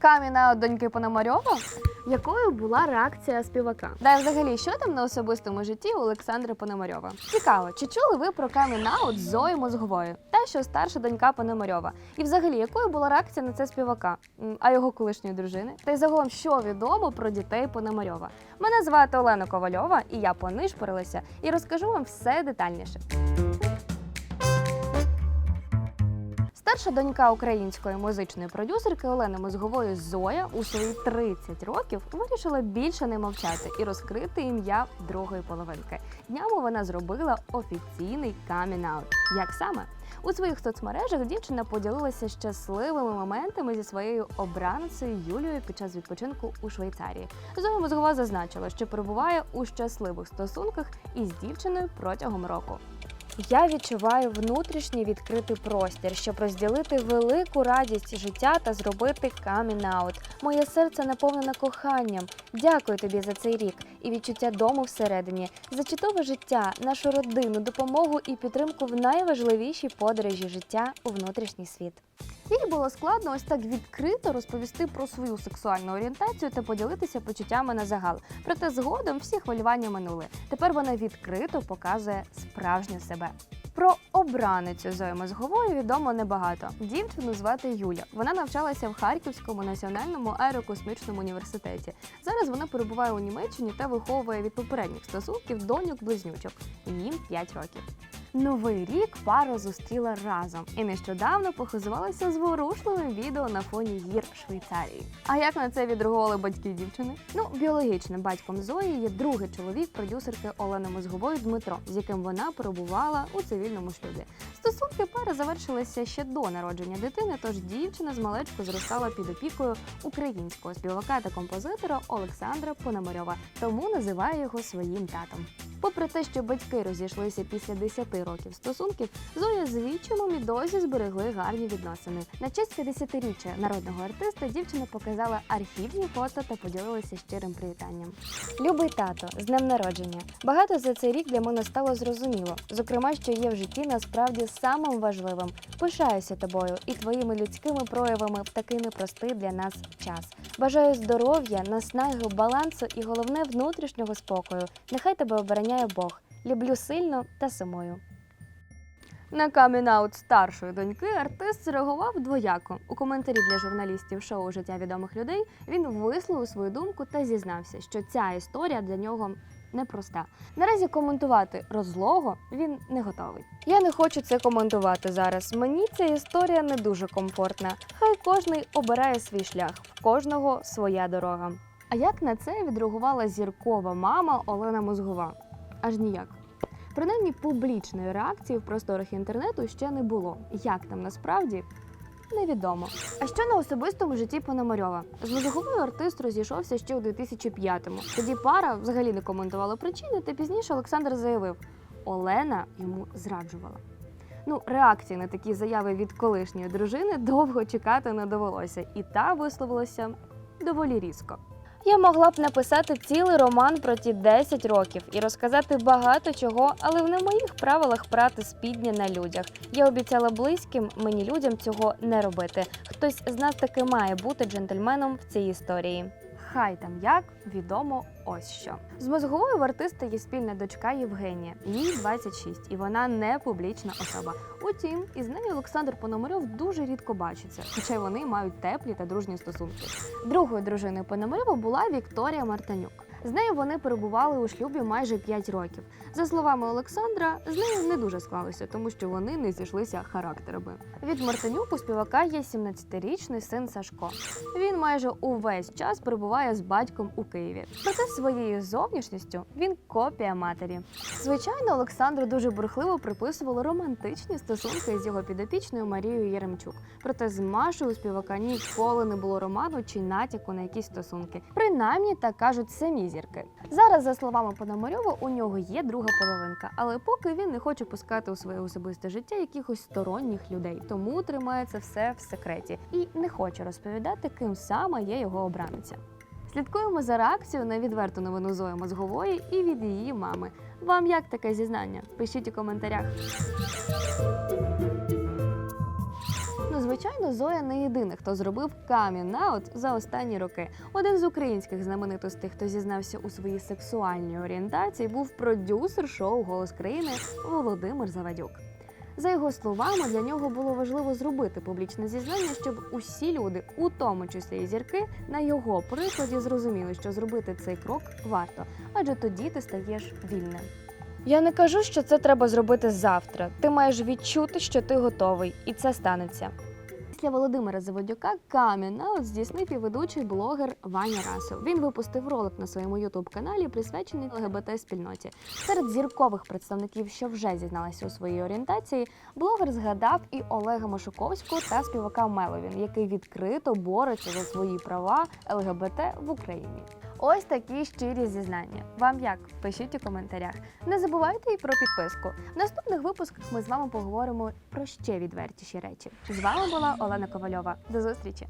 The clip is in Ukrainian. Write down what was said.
Каміна доньки Пономарьова? Якою була реакція співака? Да і взагалі, що там на особистому житті у Олександра Пономарьова? Цікаво, чи чули ви про камінаут Зої Мозгової? Та що старша донька Пономарьова? І взагалі, якою була реакція на це співака, а його колишньої дружини? Та й загалом, що відомо про дітей Пономарьова? Мене звати Олена Ковальова, і я понишпорилася і розкажу вам все детальніше. Старша донька української музичної продюсерки Олени Мозгової Зоя у свої 30 років вирішила більше не мовчати і розкрити ім'я другої половинки. Днями вона зробила офіційний камінаут. Як саме? У своїх соцмережах дівчина поділилася щасливими моментами зі своєю обраницею Юлією під час відпочинку у Швейцарії. Зоя Мозгова зазначила, що перебуває у щасливих стосунках із дівчиною протягом року. Я відчуваю внутрішній відкритий простір, щоб розділити велику радість життя та зробити камін-аут. Моє серце наповнене коханням. Дякую тобі за цей рік і відчуття дому всередині, за чудове життя, нашу родину, допомогу і підтримку в найважливішій подорожі життя у внутрішній світ. Їй було складно ось так відкрито розповісти про свою сексуальну орієнтацію та поділитися почуттями на загал. Проте згодом всі хвилювання минули. Тепер вона відкрито показує справжню себе. Про обраницю Зої Мозгової відомо небагато. Дівчину звати Юля. Вона навчалася в Харківському національному аерокосмічному університеті. Зараз вона перебуває у Німеччині та виховує від попередніх стосунків доньок близнючок. Їм 5 років. Новий рік пара зустріла разом і нещодавно похизувалася зворушливим відео на фоні гір Швейцарії. А як на це відреагували батьки дівчини? Ну, біологічним батьком Зої є другий чоловік продюсерки Олени Мозгової Дмитро, з яким вона перебувала у цивільному шлюбі. Стосунки пари завершилися ще до народження дитини, тож дівчина з малечку зростала під опікою українського співака та композитора Олександра Пономарьова, тому називає його своїм татом. Попри те, що батьки розійшлися після 10 років стосунків, Зоя з вічимом і досі зберегли гарні відносини. На честь 50-річчя народного артиста дівчина показала архівні фото та поділилася щирим привітанням. Любий тато, з днем народження. Багато за цей рік для мене стало зрозуміло. Зокрема, що є в житті насправді самим важливим. Пишаюся тобою і твоїми людськими проявами в такий непростий для нас час. Бажаю здоров'я, наснаги, балансу і головне внутрішнього спокою. Нехай тебе обороняє Бог. Люблю сильно та сумую. На камінаут старшої доньки артист зреагував двояко. У коментарі для журналістів шоу Життя відомих людей він висловив свою думку та зізнався, що ця історія для нього непроста. Наразі коментувати розлого він не готовий. Я не хочу це коментувати зараз. Мені ця історія не дуже комфортна. Хай кожний обирає свій шлях, в кожного своя дорога. А як на це відреагувала зіркова мама Олена Мозгова? Аж ніяк. Принаймні публічної реакції в просторах інтернету ще не було. Як там насправді? Невідомо. А що на особистому житті Пономарьова? З мозговою артист розійшовся ще у 2005-му. Тоді пара взагалі не коментувала причини, та пізніше Олександр заявив, Олена йому зраджувала. Ну, реакції на такі заяви від колишньої дружини довго чекати не довелося, і та висловилася доволі різко. Я могла б написати цілий роман про ті 10 років і розказати багато чого, але в не моїх правилах прати спідні на людях. Я обіцяла близьким мені людям цього не робити. Хтось з нас таки має бути джентльменом в цій історії. Хай там як відомо ось що. З мозговою в артиста є спільна дочка Євгенія. Їй 26, і вона не публічна особа. Утім, із нею Олександр Пономарьов дуже рідко бачиться, хоча вони мають теплі та дружні стосунки. Другою дружиною Пономарьова була Вікторія Мартанюк. З нею вони перебували у шлюбі майже 5 років. За словами Олександра, з нею не дуже склалося, тому що вони не зійшлися характерами. Від Мартинюк у співака є 17-річний син Сашко. Він майже увесь час перебуває з батьком у Києві. Проте своєю зовнішністю він копія матері. Звичайно, Олександру дуже бурхливо приписували романтичні стосунки з його підопічною Марією Яремчук. Проте з Машою у співака ніколи не було роману чи натяку на якісь стосунки. Принаймні так кажуть самі зірки. Зараз, за словами Пономарьова, у нього є друга половинка, але поки він не хоче пускати у своє особисте життя якихось сторонніх людей, тому тримає це все в секреті і не хоче розповідати, ким саме є його обраниця. Слідкуємо за реакцією на відверту новину Зої Мозгової і від її мами. Вам як таке зізнання? Пишіть у коментарях. Ну звичайно, Зоя не єдина, хто зробив камін-аут за останні роки. Один з українських знаменитостей, хто зізнався у своїй сексуальній орієнтації, був продюсер шоу Голос країни Володимир Завадюк. За його словами, для нього було важливо зробити публічне зізнання, щоб усі люди, у тому числі і зірки, на його прикладі зрозуміли, що зробити цей крок варто, адже тоді ти стаєш вільним. Я не кажу, що це треба зробити завтра. Ти маєш відчути, що ти готовий, і це станеться. Після Володимира Заводюка камін-аут здійснив і ведучий блогер Ваня Расов. Він випустив ролик на своєму ютуб-каналі, присвячений ЛГБТ-спільноті. Серед зіркових представників, що вже зізналися у своїй орієнтації, блогер згадав і Олега Машуковського та співака Меловін, який відкрито бореться за свої права ЛГБТ в Україні. Ось такі щирі зізнання. Вам як? Пишіть у коментарях. Не забувайте і про підписку. В наступних випусках ми з вами поговоримо про ще відвертіші речі. З вами була Олена Ковальова. До зустрічі!